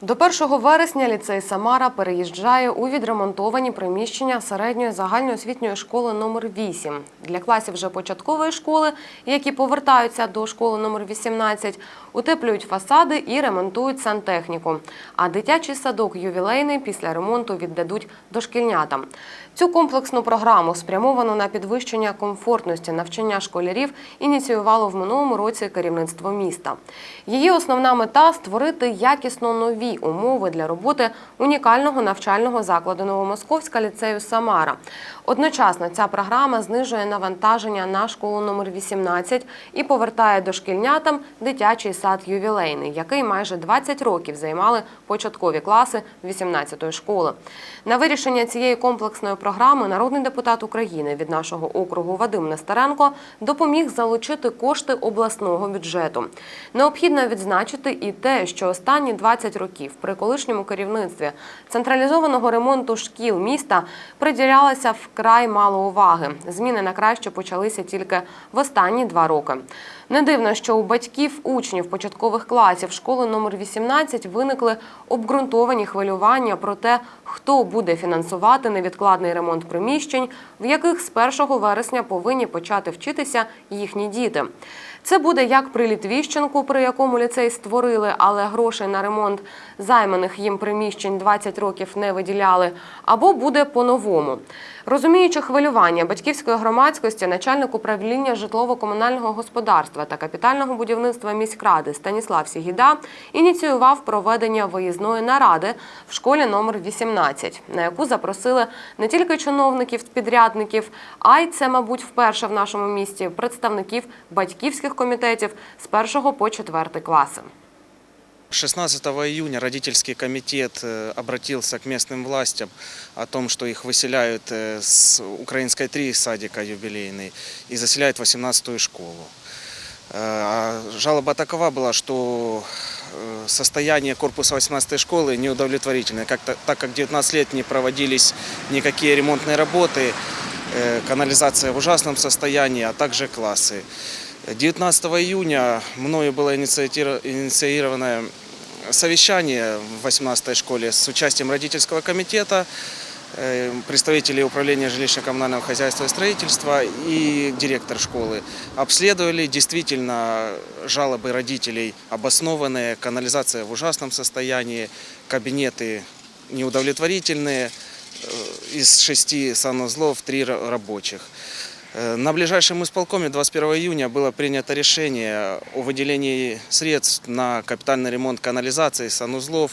До 1 вересня ліцей Самара переїжджає у відремонтовані приміщення середньої загальноосвітньої школи номер 8 Для класів вже початкової школи, які повертаються до школи номер 18, утеплюють фасади і ремонтують сантехніку. А дитячий садок ювілейний після ремонту віддадуть дошкільнятам. Цю комплексну програму, спрямовану на підвищення комфортності навчання школярів, ініціювало в минулому році керівництво міста. Її основна мета створити якісно нові умови для роботи унікального навчального закладу Новомосковська ліцею Самара. Одночасно ця програма знижує навантаження на школу номер 18 і повертає дошкільнятам дитячий сад ювілейний, який майже 20 років займали початкові класи 18-ї школи. На вирішення цієї комплексної програми народний депутат України від нашого округу Вадим Нестеренко допоміг залучити кошти обласного бюджету. Необхідно відзначити і те, що останні 20 років при колишньому керівництві централізованого ремонту шкіл міста приділялося вкрай мало уваги. Зміни на краще почалися тільки в останні два роки. Не дивно, що у батьків учнів початкових класів школи номер 18 виникли обґрунтовані хвилювання про те, хто буде фінансувати невідкладний ремонт приміщень, в яких з 1 вересня повинні почати вчитися їхні діти. Це буде як при Літвіщенку, при якому ліцей створили, але грошей на ремонт займаних їм приміщень 20 років не виділяли, або буде по-новому. Розуміючи хвилювання батьківської громадськості, начальник управління житлово-комунального господарства та капітального будівництва міськради Станіслав Сігіда ініціював проведення виїзної наради в школі номер 18, на яку запросили не тільки чиновників-підрядників, а й це, мабуть, вперше в нашому місті представників батьківських комітетів з 1 по 4 класи. 16 июня родительский комитет э, обратился к местным властям о том, что их выселяют э, с украинской 3 садика юбилейный и заселяют в 18-ю школу. Э, а Жалоба такова была, что состояние корпуса 18-й школы неудовлетворительное, как так как 19 лет не проводились никакие ремонтные работы, канализация в ужасном состоянии, а также классы. 19 июня мною было инициировано совещание в 18-й школе с участием родительского комитета, э, представителей управления жилищно-коммунального хозяйства и строительства и директор школы. Обследовали действительно жалобы родителей обоснованные, канализация в ужасном состоянии, кабинеты неудовлетворительные, э, из шести санузлов три ра- рабочих. Э, На ближайшем исполкоме 21 июня было принято решение о выделении средств на капитальный ремонт канализации, санузлов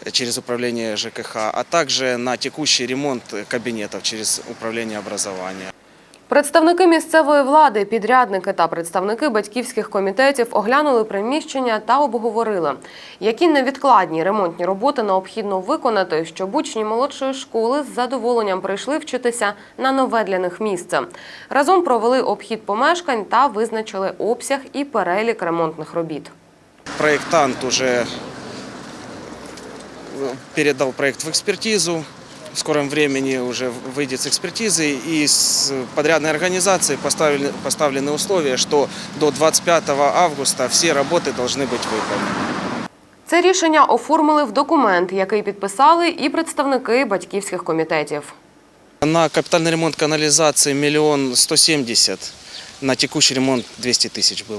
э, через управление ЖКХ, а также на текущий ремонт э, кабинетов через управление образования. Представники місцевої влади, підрядники та представники батьківських комітетів оглянули приміщення та обговорили, які невідкладні ремонтні роботи необхідно виконати, щоб учні молодшої школи з задоволенням прийшли вчитися на нове для них місце. Разом провели обхід помешкань та визначили обсяг і перелік ремонтних робіт. Проектант уже передал проект в экспертизу В скором времени уже выйдет с экспертизы и с подрядной организацией поставлены, поставлены условия, что до 25 августа все работы должны быть выполнены. Це рішення оформили в документ, який підписали і представники батьківських комітетів. На капитальный ремонт канализации миллион сто семьдесят, на текущий ремонт 200 тысяч было.